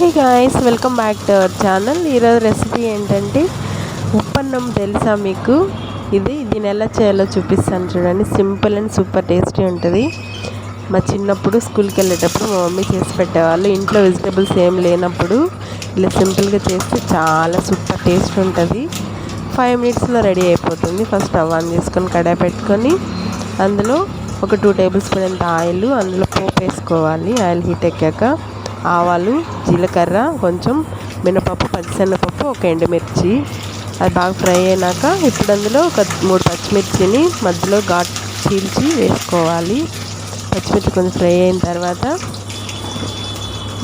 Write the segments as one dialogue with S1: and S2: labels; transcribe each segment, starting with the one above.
S1: Hey guys welcome back to our channel. ఈరోజు recipe ఏంటంటే ఉప్పన్నం తెలుసా మీకు? ఇది దీని ఎలా చేయాలో చూపిస్తాను చూడండి. సింపుల్ అండ్ సూపర్ టేస్టీ ఉంటుంది. మా చిన్నప్పుడు స్కూల్కి వెళ్ళేటప్పుడు మా మమ్మీ చేసి పెట్టేవాళ్ళు. ఇంట్లో వెజిటేబుల్స్ ఏం లేనప్పుడు ఇలా సింపుల్గా చేస్తే చాలా సూపర్ టేస్ట్ ఉంటుంది. ఫైవ్ మినిట్స్లో రెడీ అయిపోతుంది. ఫస్ట్ స్టవ్ ఆన్ చేసుకొని కడాయి పెట్టుకొని అందులో ఒక టూ టేబుల్ స్పూన్ అంత ఆయిల్ అందులో పోపు వేసుకోవాలి. ఆయిల్ హీట్ ఎక్కాక ఆవాలు జీలకర్ర కొంచెం మినపప్పు పచ్చిశనగపప్పు ఒక ఎండుమిర్చి. అది బాగా ఫ్రై అయినాక ఇప్పుడు అందులో ఒక మూడు పచ్చిమిర్చిని మధ్యలో ఘాట్ చీల్చి వేసుకోవాలి. పచ్చిమిర్చి కొంచెం ఫ్రై అయిన తర్వాత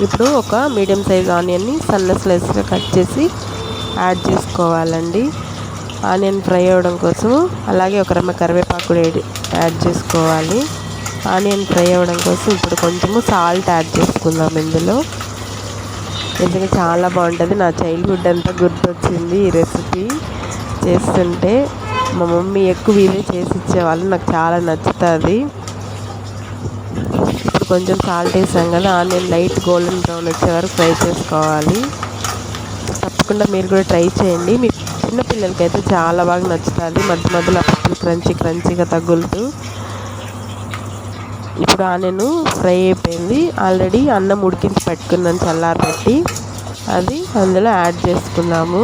S1: ఇప్పుడు ఒక మీడియం సైజ్ ఆనియన్ని సన్న స్లైస్గా కట్ చేసి యాడ్ చేసుకోవాలండి. ఆనియన్ ఫ్రై అవ్వడం కోసము అలాగే ఒక రమ్మ కరివేపాకు యాడ్ చేసుకోవాలి. ఆనియన్ ఫ్రై అవ్వడం కోసం ఇప్పుడు కొంచెము సాల్ట్ యాడ్ చేసుకుందాం ఇందులో. నిజంగా చాలా బాగుంటుంది. నా చైల్డ్హుడ్ అంతా గుర్తొచ్చింది ఈ రెసిపీ. చేస్తుంటే మా మమ్మీ ఎక్కువ ఇదే చేసి ఇచ్చేవాళ్ళు. నాకు చాలా నచ్చుతుంది. ఇప్పుడు కొంచెం సాల్ట్ వేసాం కదా ఆనియన్ లైట్ గోల్డెన్ బ్రౌన్ వచ్చే వరకు ఫ్రై చేసుకోవాలి. తప్పకుండా మీరు కూడా ట్రై చేయండి. మీ చిన్నపిల్లలకి అయితే చాలా బాగా నచ్చుతుంది. మధ్య మధ్యలో పప్పులు క్రంచీ క్రంచీగా తగులుతూ. ఇప్పుడు ఆనియన్ ఫ్రై అయిపోయింది. ఆల్రెడీ అన్నం ఉడికించి పెట్టుకున్నాను చల్లారబెట్టి అది అందులో యాడ్ చేసుకున్నాము.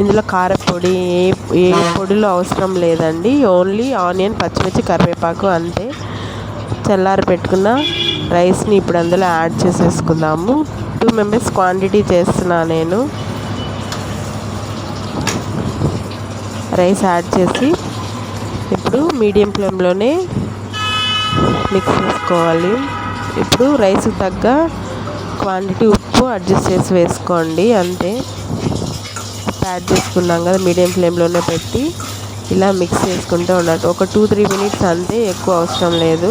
S1: ఇందులో కారపొడి ఏ ఏ పొడిలో అవసరం లేదండి. ఓన్లీ ఆనియన్ పచ్చిమిర్చి కరివేపాకు అంతే. చల్లారి పెట్టుకున్న రైస్ని ఇప్పుడు అందులో యాడ్ చేసేసుకుందాము. టూ మెంబర్స్ క్వాంటిటీ చేస్తున్నా నేను. రైస్ యాడ్ చేసి ఇప్పుడు మీడియం ఫ్లేమ్లోనే మిక్స్ చేసుకోవాలి. ఇప్పుడు రైస్ తగ్గ క్వాంటిటీ ఉప్పు అడ్జస్ట్ చేసి వేసుకోండి. అంతే. యాడ్ చేసుకున్నాం కదా మీడియం ఫ్లేమ్లోనే పెట్టి ఇలా మిక్స్ చేసుకుంటూ ఉండాలి. ఒక టూ త్రీ మినిట్స్ అంతే ఎక్కువ అవసరం లేదు.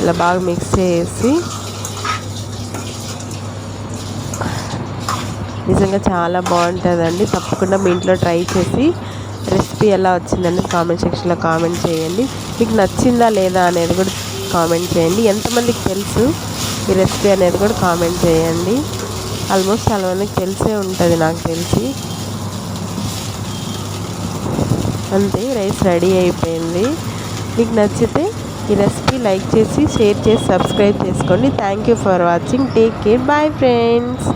S1: ఇలా బాగా మిక్స్ చేసి నిజంగా చాలా బాగుంటుందండి. తప్పకుండా మీ ఇంట్లో ట్రై చేసి రెసిపీ ఎలా వచ్చిందని కామెంట్ సెక్షన్లో కామెంట్ చేయండి. మీకు నచ్చిందా లేదా అనేది కూడా కామెంట్ చేయండి. ఎంతమందికి తెలుసు ఈ రెసిపీ అనేది కూడా కామెంట్ చేయండి. ఆల్మోస్ట్ చాలా మందికి తెలిసే ఉంటుంది నాకు తెలిసి. అంతే రైస్ రెడీ అయిపోయింది. మీకు నచ్చితే ఈ రెసిపీ లైక్ చేసి షేర్ చేసి సబ్స్క్రైబ్ చేసుకోండి. Thank you for watching. Take care. Bye friends.